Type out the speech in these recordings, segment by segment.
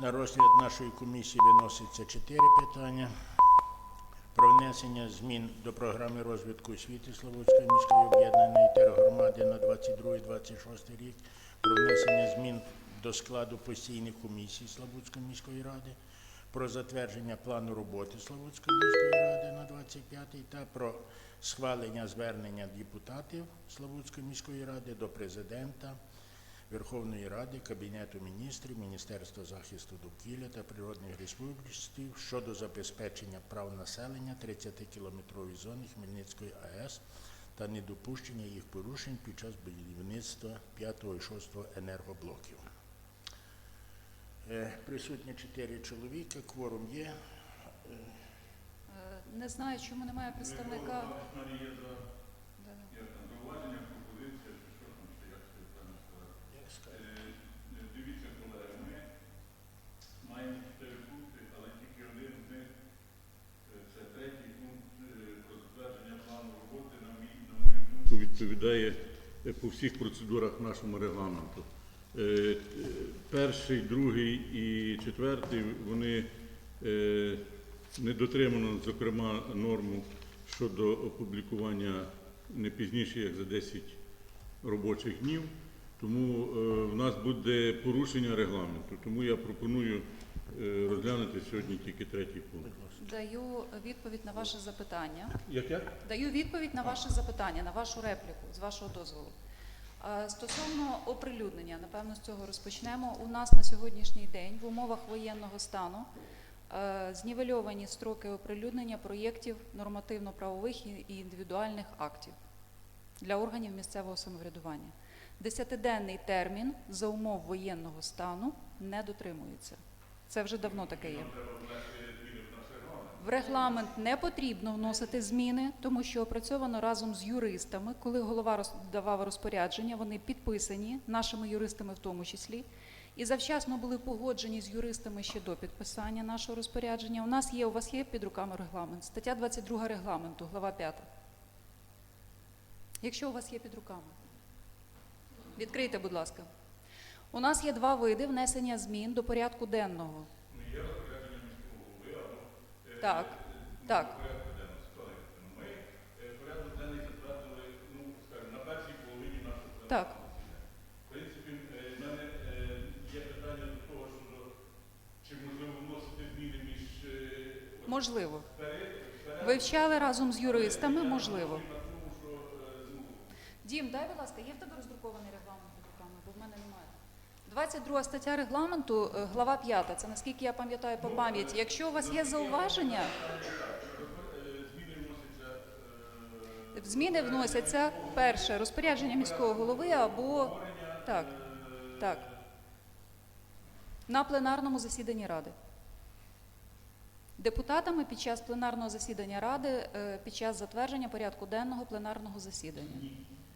На розгляд нашої комісії виноситься чотири питання. Про внесення змін до програми розвитку освіти Славутської міської об'єднаної тергромади на 22-26 рік, про внесення змін до складу постійних комісій Славутської міської ради, про затвердження плану роботи Славутської міської ради на 25-й та про схвалення звернення депутатів Славутської міської ради до президента Верховної Ради, Кабінету міністрів, Міністерства захисту довкілля та природних ресурсів щодо забезпечення прав населення 30-кілометрової зони Хмельницької АЕС та недопущення їх порушень під час будівництва 5-го і 6 енергоблоків. Е, Присутні чотири чоловіка, кворум є. Е, Не знаю, чому немає представника. У мене є за Да. є там зауваження, пропозиція, чи що там, чи як це правильно сказати. Як сказати? Е, е, Дивіться, колеги, ми маємо чотири пункти, але тільки один з них е, це третій пункт е, про затвердження плану роботи, на мій на мою думку, відповідає е, по всіх процедурах нашому регламенту. Е, е, Перший, другий і четвертий вони не дотримано, зокрема, норму щодо опублікування не пізніше, як за 10 робочих днів. Тому в нас буде порушення регламенту. Тому я пропоную розглянути сьогодні тільки третій пункт. Даю відповідь на ваше запитання. Як як? Даю відповідь на ваше запитання, на вашу репліку, з вашого дозволу. Е, Стосовно оприлюднення, напевно, з цього розпочнемо. У нас на сьогоднішній день в умовах воєнного стану е, знівельовані строки оприлюднення проєктів нормативно-правових і індивідуальних актів для органів місцевого самоврядування. Десятиденний термін за умов воєнного стану не дотримується. Це вже давно таке є. В регламент не потрібно вносити зміни, тому що опрацьовано разом з юристами. Коли голова давав розпорядження, вони підписані нашими юристами в тому числі. І завчасно були погоджені з юристами ще до підписання нашого розпорядження. У нас є, у вас є під руками регламент, стаття 22 регламенту, глава 5. Якщо у вас є під руками, відкрийте, будь ласка. У нас є два види внесення змін до порядку денного. Так, так. Ми е, денний затвердили, ну, скажімо, на першій половині нашого порядку. Так. В принципі, в мене є питання до того, що чи можливо вносити зміни між Можливо. Вивчали разом з юристами, можливо. Дім, дай, будь ласка, є в тебе роздрукований регламент під руками, бо в мене немає. 22 стаття регламенту, е, глава 5, це наскільки я пам'ятаю по пам'яті. Якщо у вас є зауваження, зміни вносяться перше розпорядження міського голови або так, так, на пленарному засіданні ради. Депутатами під час пленарного засідання ради, е, під час затвердження порядку денного пленарного засідання.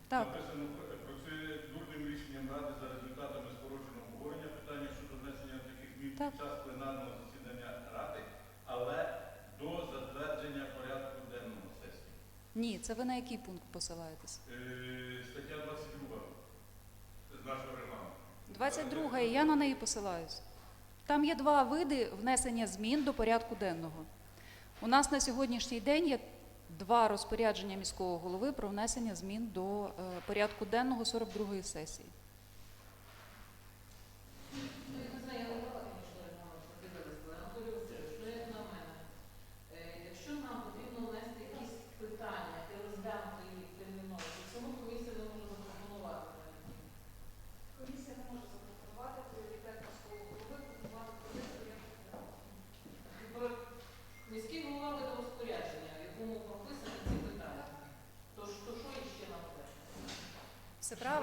Так. Написано про- процедурним рішенням Ради за результатами скороченого обговорення питання щодо внесення таких змін Так. Під час пленарного засідання Ради, але до затвердження порядку денного сесії. Ні, це ви на який пункт посилаєтесь? Е, Стаття 22 з нашого регламенту. 22 і я на неї посилаюсь. Там є два види внесення змін до порядку денного. У нас на сьогоднішній день є два розпорядження міського голови про внесення змін до е, порядку денного 42-ї сесії.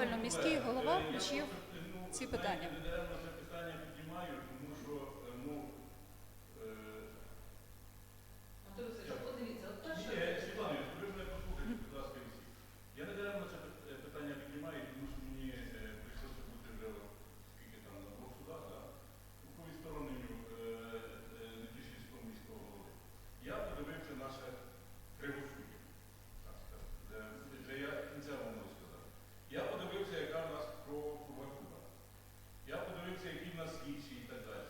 Правильно, міський голова включив ці питання піднімаю, тому що е, ну, е, Анатолій Васильович, подивіться, от перше. Ні, Світлана, ви ж мене послухайте, будь ласка, всі. Я не даремно це пит- е, питання піднімаю, тому що мені е, прийшлося бути вже скільки там на двох судах, да? у відстороненню е, е, Нетішинського міського голови. Я подивився наше кривосуддя, так сказати, де, де я кінця вам можу сказати. Я подивився, яка в нас прокуратура. Я подивився, які в нас слідчі і так далі.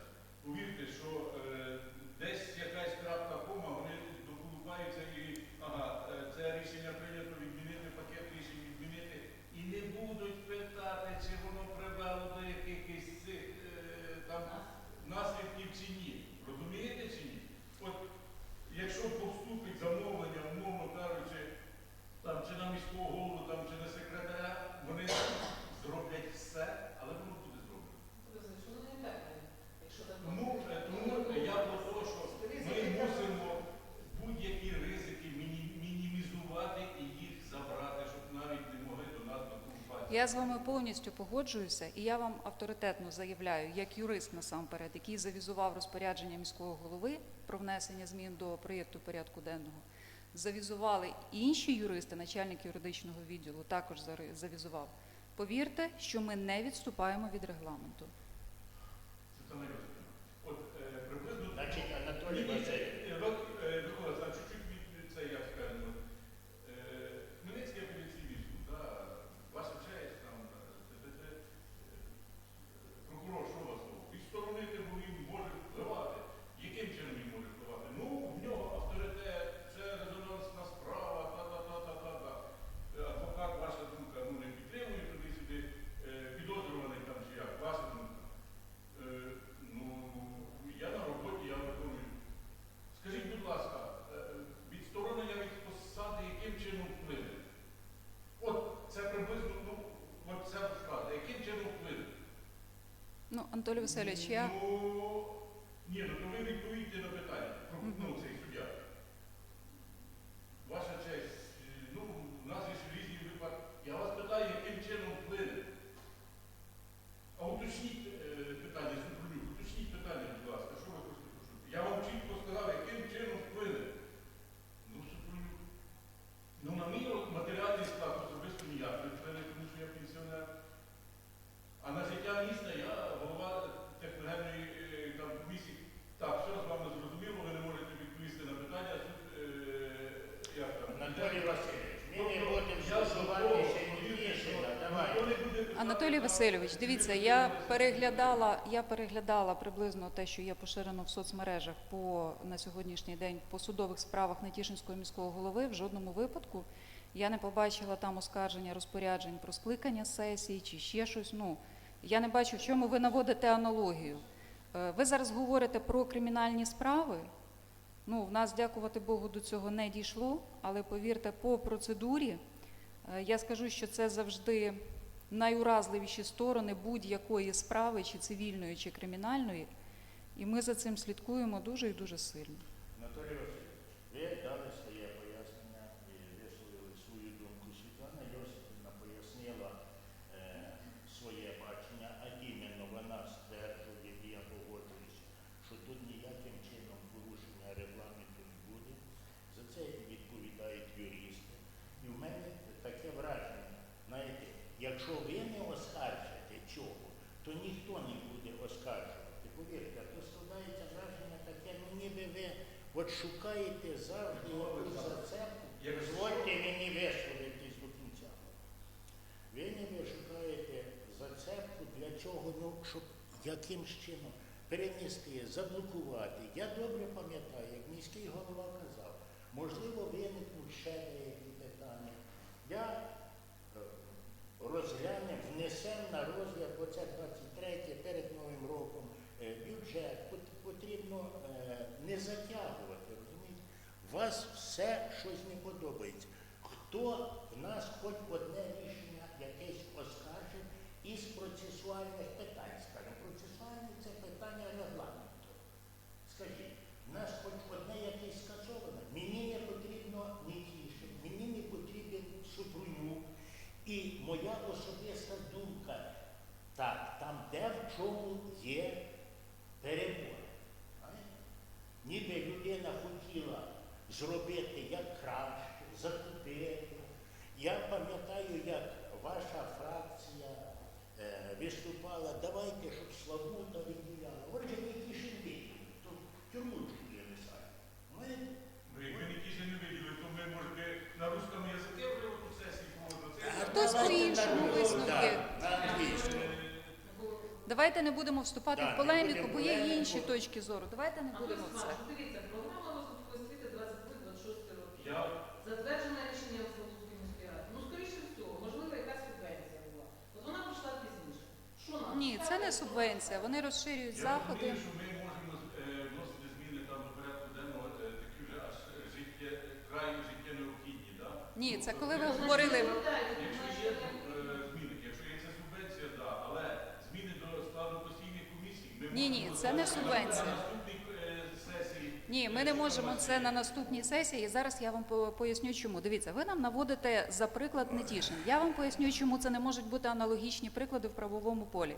Я з вами повністю погоджуюся, і я вам авторитетно заявляю, як юрист насамперед, який завізував розпорядження міського голови про внесення змін до проєкту порядку денного. Завізували і інші юристи, начальник юридичного відділу також завізував. Повірте, що ми не відступаємо від регламенту. От е, приблизно Значить, Анатолій Васильович. е, рок, е, Микола Олександрович, чуть-чуть від це я скажу. Е, Хмельницький апеляційний суд, да, ваша честь, там, е, те, те, те, е, прокурор, що у вас робить? Відсторонити, бо він може впливати. Яким чином він може впливати? Ну, в нього авторитет, це резонансна справа, та-та-та-та-та-та. Е, Адвокат, ваша думка, ну, не підтримує туди-сюди, е, підозрюваний там чи як, ваша думка. Е, Ну, я на роботі, я виконую. Скажіть, будь ласка, е, відсторонення від посади яким чином вплине? От це приблизно, ну, от ця посада, яким чином вплине? Ну, Анатолій Васильович, я Ну, ні, ну то ви відповідьте на питання, про, ну, цей суддя. Ваша честь, е, ну, в нас є ж різні випадки. Я вас питаю, яким чином вплине? А уточніть е, питання, Супрунюк, уточніть питання, будь ласка, що ви хочете почути? Я вам чітко сказав, яким чином вплине. Ну, Супрунюк. Ну, на мій матеріальний склад особисто ніяк, не вплине, тому що я пенсіонер. А на життя міста я голова техногенної е, там, комісії. Так, все з вами зрозуміло, ви не можете відповісти на питання. Суд, е, як там, Анатолій Васильович, ми не Тобто, будемо я стосуватися знову ні повірте, що Ніжина. ніхто Давай. не буде питати Анатолій на- Васильович, дивіться, я переглядала, я переглядала приблизно те, що є поширено в соцмережах по на сьогоднішній день по судових справах Нетішинського міського голови. В жодному випадку я не побачила там оскарження розпоряджень про скликання сесії чи ще щось. Ну я не бачу, в чому ви наводите аналогію. Е, Ви зараз говорите про кримінальні справи. Ну, в нас, дякувати Богу, до цього не дійшло, але повірте, по процедурі е, я скажу, що це завжди найуразливіші сторони будь-якої справи, чи цивільної, чи кримінальної, і ми за цим слідкуємо дуже і дуже сильно. Анатолій Васильович, ви дали своє пояснення і висловили свою думку. Світлана Йосипівна пояснила е, своє бачення, а іменно вона стверджує, і я погоджуюся, що тут ніяким чином порушення регламенту не буде. За це відповідають юристи. І в мене таке враження, знаєте, якщо ви не оскаржите цього, то ніхто не буде оскаржувати. Повірте, а то складається враження таке, ну ніби ви от шукаєте завжди якусь зацепку. Дозвольте мені висловитись до кінця. Ви ніби шукаєте зацепку для чого, ну, щоб якимсь чином перенести, заблокувати. Я добре пам'ятаю, як міський голова казав, можливо, виникнуть ще деякі питання. Я розглянемо, внесемо на розгляд, оце 23 перед Новим роком е, бюджет. Потрібно е, не затягувати, розумієте? У вас все щось не подобається. Хто в нас хоч одне рішення якесь оскаржив із процесуальних питань, скажімо, процесуальне це питання регламенту. Скажіть, в нас хоч одне якесь скасоване, мені не потрібно Нікішин, мені не потрібен Супрунюк. І моя особиста думка, так, там де в чому є перебор. знаєте. Ніби людина хотіла зробити як краще, закупити. Я пам'ятаю, як ваша фракція е, виступала, давайте, щоб Славута відділяла. Отже, ви ті ж то тюрму не садять. Знаєте? Ви якби не тіше не виділи, то ми, можете, на русскому язикі у сесії проводити. А Хтось давайте по-іншому висновки. Да. Давайте не будемо вступати Так, в полеміку, бо є інші точки зору. Давайте не Анатолій будемо в це. Олександрович, дивіться, програма розвитку освіти 23-26 роки. Я Затверджена рішенням Слободської міської ради. Ну, скоріше всього, можливо, якась субвенція була. От вона прийшла пізніше. Що нам? Ні, це не субвенція. Вони розширюють Я заходи. розумію, що ми можемо вносити зміни там до порядку денного, е, такі вже аж е, життє, життя необхідні, да? Ні, це Ну, коли ви говорили. Якщо є е, зміни, якщо є це субвенція, да, але зміни до складу постійних комісій, ми Ні, ні, це не субвенція. Ні, ми не можемо це на наступній сесії. І Зараз я вам поясню, чому. Дивіться, ви нам наводите за приклад Нетішин. Я вам поясню, чому це не можуть бути аналогічні приклади в правовому полі.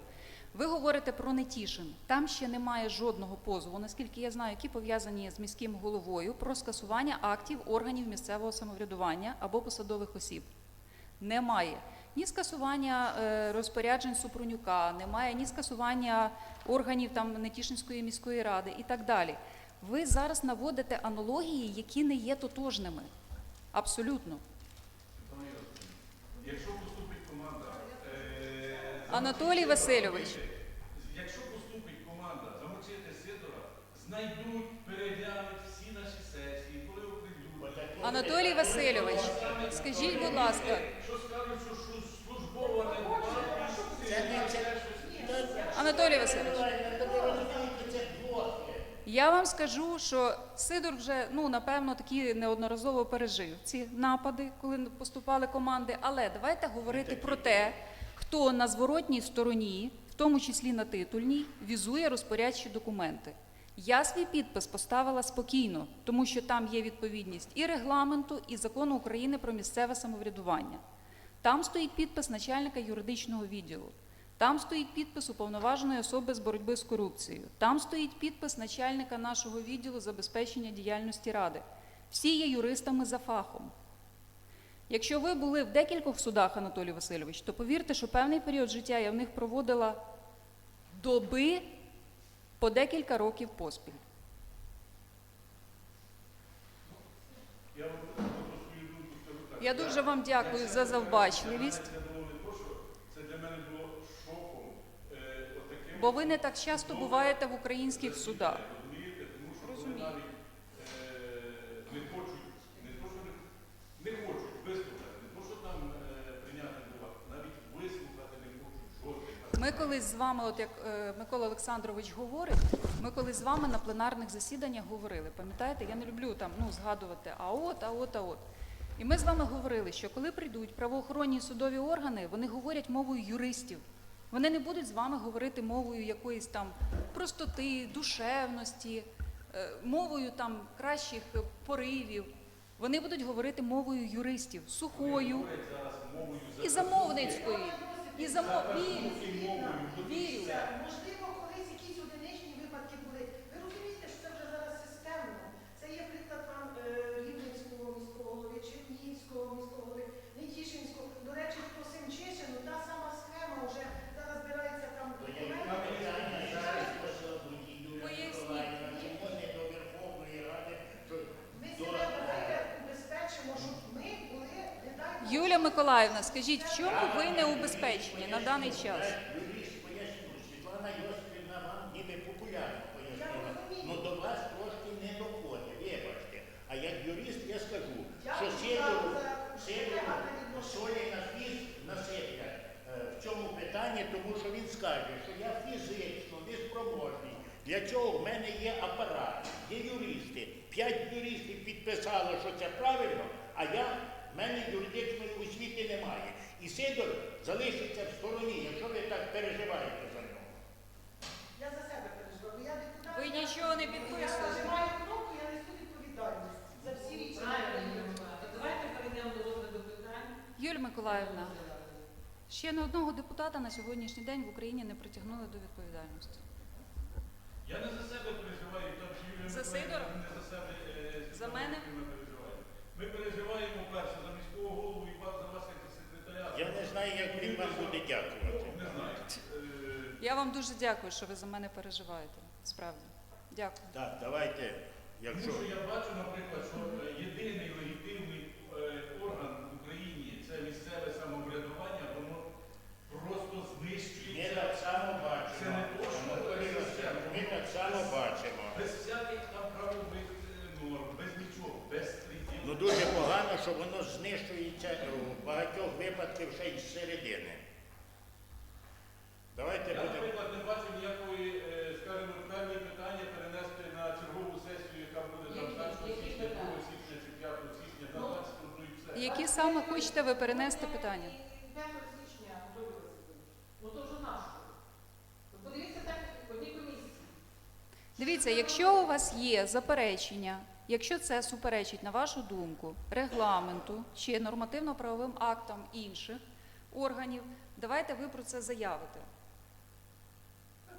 Ви говорите про Нетішин. Там ще немає жодного позову, наскільки я знаю, які пов'язані з міським головою про скасування актів органів місцевого самоврядування або посадових осіб. Немає ні скасування е, розпоряджень Супрунюка, немає ні скасування органів там Нетішинської міської ради і так далі. Ви зараз наводите аналогії, які не є тотожними. Абсолютно. Якщо поступить команда, е, Анатолій Васильович. якщо поступить команда замочити Сидора, знайдуть, переглянуть всі наші сесії, коли оприлюднять. Анатолій Васильович, скажіть, будь ласка, Що скажуть, що службова не була, Це не це. Анатолій Васильович. Я вам скажу, що Сидор вже ну напевно такі неодноразово пережив ці напади, коли поступали команди. Але давайте говорити про те, хто на зворотній стороні, в тому числі на титульній, візує розпорядчі документи. Я свій підпис поставила спокійно, тому що там є відповідність і регламенту, і закону України про місцеве самоврядування. Там стоїть підпис начальника юридичного відділу. Там стоїть підпис уповноваженої особи з боротьби з корупцією. Там стоїть підпис начальника нашого відділу забезпечення діяльності ради. Всі є юристами за фахом. Якщо ви були в декількох судах, Анатолій Васильович, то повірте, що певний період життя я в них проводила доби по декілька років поспіль. Я дуже вам дякую за завбачливість, Це було не то, що це для мене було шоком. Е, отаким, бо ви не так часто буваєте в українських судах. розумієте, коли не хочуть, не то, що не, не хочуть вислухати, не то, що там прийняти до вас, навіть вислухати не хочуть жодних. Ми колись з вами, от як е, Микола Олександрович говорить, ми колись з вами на пленарних засіданнях говорили. Пам'ятаєте, я не люблю там ну, згадувати а от, а от, а от. І ми з вами говорили, що коли прийдуть правоохоронні судові органи, вони говорять мовою юристів. Вони не будуть з вами говорити мовою якоїсь там простоти, душевності, е, мовою там кращих поривів. Вони будуть говорити мовою юристів, сухою і замовницькою. І замов... Вірю, вірю. Можливо, колись якісь одиничні випадки були. Ви розумієте, що це вже зараз системно. Це є приклад вам е, Рівненського міського голови, Чернігівського міського голови, Нетішинського. До речі, по Семчишину та сама схема вже зараз збирається там То я документи. питання зараз послабуті Юлія Поясніть. Миколаївна, чому не до Верховної Ради, що Ми до себе давайте убезпечимо, щоб ми були не дай Бог, Юля Миколаївна, скажіть, в чому ви не убезпечені на даний час? Юріст поясню, Світлана Йосипівна вам ніби популярно пояснила. Я. Ну до вас трошки не доходить, вибачте. А як юрист я скажу, що Сидору, Сидору солі на фіз насиплять е, в цьому питанні, тому що він скаже, що я фізично неспроможний. Для цього в мене є апарат, є юристи. П'ять юристів підписало, що це правильно, а я, в мене юридичної освіти немає. І Сидор залишиться в стороні, якщо ви так переживаєте за нього. Я за себе переживаю. Я депутат. Ви нічого не Я підписуєте. нажимаю кнопку, я несу відповідальність за всі речі. Правильно, Давайте перейдемо до розгляду питань. Юлія Миколаївна, ще не одного депутата на сьогоднішній день в Україні не притягнули до відповідальності. Я не за себе переживаю, там Юлія За Миколаївна, Сидора? не за себе. е, За мене? Ми переживаємо перше за міського голову і за вас як за секретаря. Я не знаю, як він вам буде дякувати. Не знаю. Е, Я вам дуже дякую, що ви за мене переживаєте. Справді. Дякую. Так, давайте, якщо. Тому що я бачу, наприклад, що е, єдиний легітимний е, орган в Україні це місцеве самоврядування, воно просто Ми знищується так само бачимо. Це не то, що Анатолій Васильович, Ми так само бачимо. без всяких там правових е, норм, без нічого, без приділу. Ну дуже погано, що воно знищується в багатьох випадках ще й. Давайте Я, будемо. наприклад, не бачу ніякої, е, скажімо, певні питання перенести на чергову сесію, яка буде там Які- 1 які січня, 2 січня чи 5 січня, на Ну, 21 і все. Які саме хочете ви перенести питання? 5 січня, Васильович. Ну то вже наше. Ви подивіться так в одній комісії. Дивіться, якщо у вас є заперечення, якщо це суперечить, на вашу думку, регламенту чи нормативно-правовим актам інших органів, давайте ви про це заявите.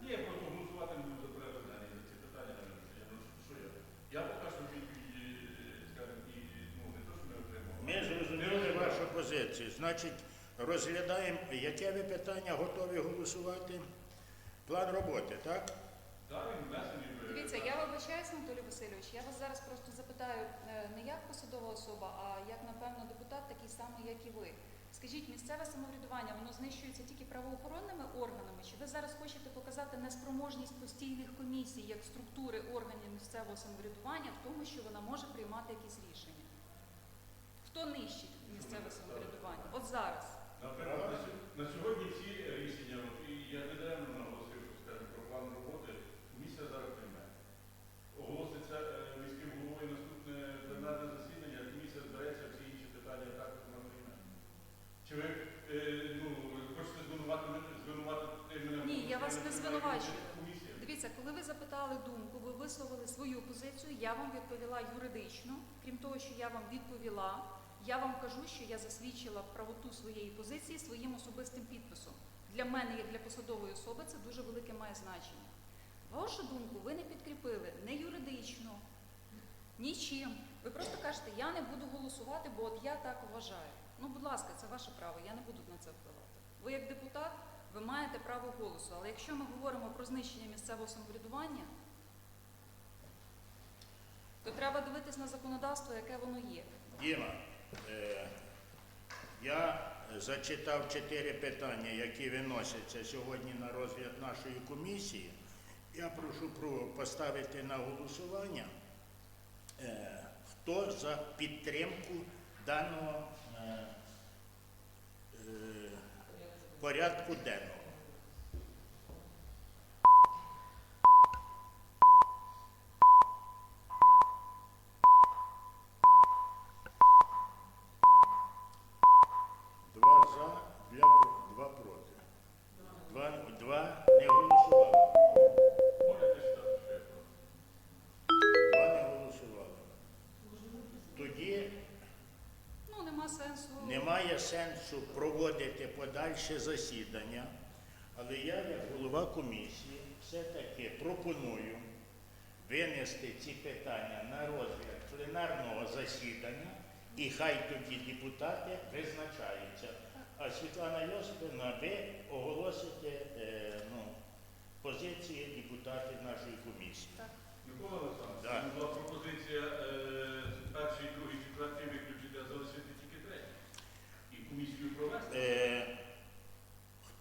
Ні, я просто голосувати не буду за ці питання що я? Я поки що відповіді, скажімо, і ну не то, що не отримав. Ми зрозуміли вашу позицію. Значить, розглядаємо, яке ви питання готові голосувати? План роботи, так? Так, він внесений Дивіться, я вибачаюсь, Анатолій Васильович, я вас зараз просто запитаю е, не як посадова особа, а як, напевно, депутат, такий самий, як і ви. Скажіть, місцеве самоврядування, воно знищується тільки правоохоронними органами? Чи ви зараз хочете показати неспроможність постійних комісій як структури органів місцевого самоврядування в тому, що вона може приймати якісь рішення? Хто нищить місцеве самоврядування? От зараз. На сьогодні ці рішення, і я недаремно наголосив, що скажімо, про план роботи, комісія зараз прийме. Оголоситься е, міським головою наступне пленарне засідання, комісія збереться всі інші питання також вона прийме. Чи ви е, ну, хочете звинувати мене звинуватити мене? Ні, я вас не звинувачую. Дивіться, коли ви запитали думку, ви висловили свою позицію, я вам відповіла юридично. Крім того, що я вам відповіла, я вам кажу, що я засвідчила правоту своєї позиції своїм особистим підписом. Для мене, як для посадової особи, це дуже велике має значення. Вашу думку ви не підкріпили не юридично, нічим. Ви просто кажете, я не буду голосувати, бо от я так вважаю. Ну, будь ласка, це ваше право, я не буду на це впливати. Ви як депутат, ви маєте право голосу. Але якщо ми говоримо про знищення місцевого самоврядування, то треба дивитись на законодавство, яке воно є. Діма, е, я зачитав чотири питання, які виносяться сьогодні на розгляд нашої комісії. Я прошу поставити на голосування, е, хто за підтримку даного е, е, порядку денного. Подальше засідання, але я, як голова комісії, все-таки пропоную винести ці питання на розгляд пленарного засідання, і хай тоді депутати визначаються. А Світлана Йосипівна, ви оголосите е, ну, позиції депутатів нашої комісії. Микола Олександрович, Да. була пропозиція е, перший, другий, четвертий виключити, а залишити тільки третій. І комісію провести. Е,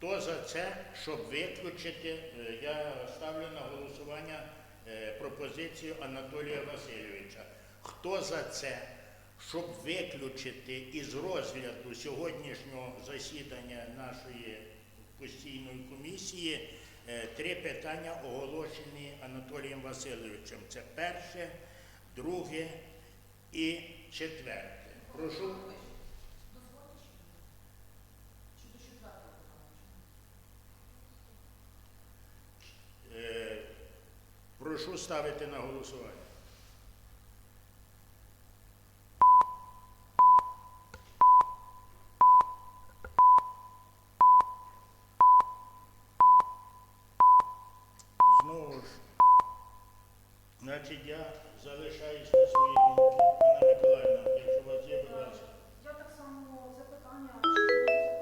Хто за це, щоб виключити, е, я ставлю на голосування е, пропозицію Анатолія Васильовича. Хто за це, щоб виключити із розгляду сьогоднішнього засідання нашої постійної комісії е, три питання, оголошені Анатолієм Васильовичем. Це перше, друге і четверте. Прошу. Е, Прошу ставити на голосування. Знову ж, значить, я залишаюсь на своїй думці. Анна Миколаївна, якщо у вас є, будь ласка. Я так само це питання, що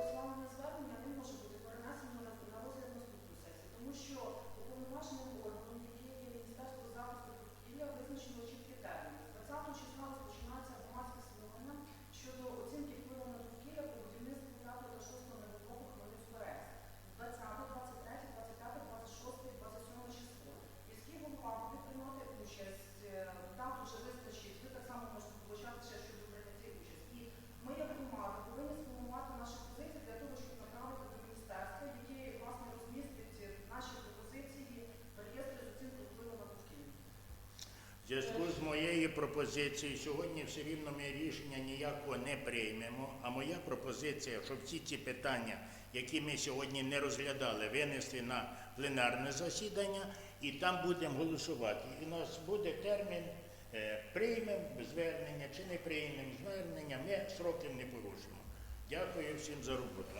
послання звернення, не може бути перенесено на, розгляд наступної сесії, тому що уповноваженим органом, який є Міністерство захисту довкілля, визначено чіткі терміни. 20 числа розпочинається громадське слухання щодо оцінки впливу на довкілля по будівництву 5 та 6 недоблоку Хмельницького РЕС. 20, 23, 25, 26, 27 число. Міський голова буде приймати участь, е, дату вже визначить, ви так само можете побачати ще щодо прийняття участь. І ми, як громада, повинні сформувати наші позиції для того, щоб направити до міністерства, яке власне розмістить наші пропозиції в реєстрі з оцінки впливу на довкілля. В зв'язку з моєю пропозицією сьогодні все рівно ми рішення ніякого не приймемо. А моя пропозиція, щоб всі ці питання, які ми сьогодні не розглядали, винести на пленарне засідання і там будемо голосувати. І у нас буде термін, е, приймемо звернення чи не приймемо звернення, ми сроки не порушимо. Дякую всім за роботу.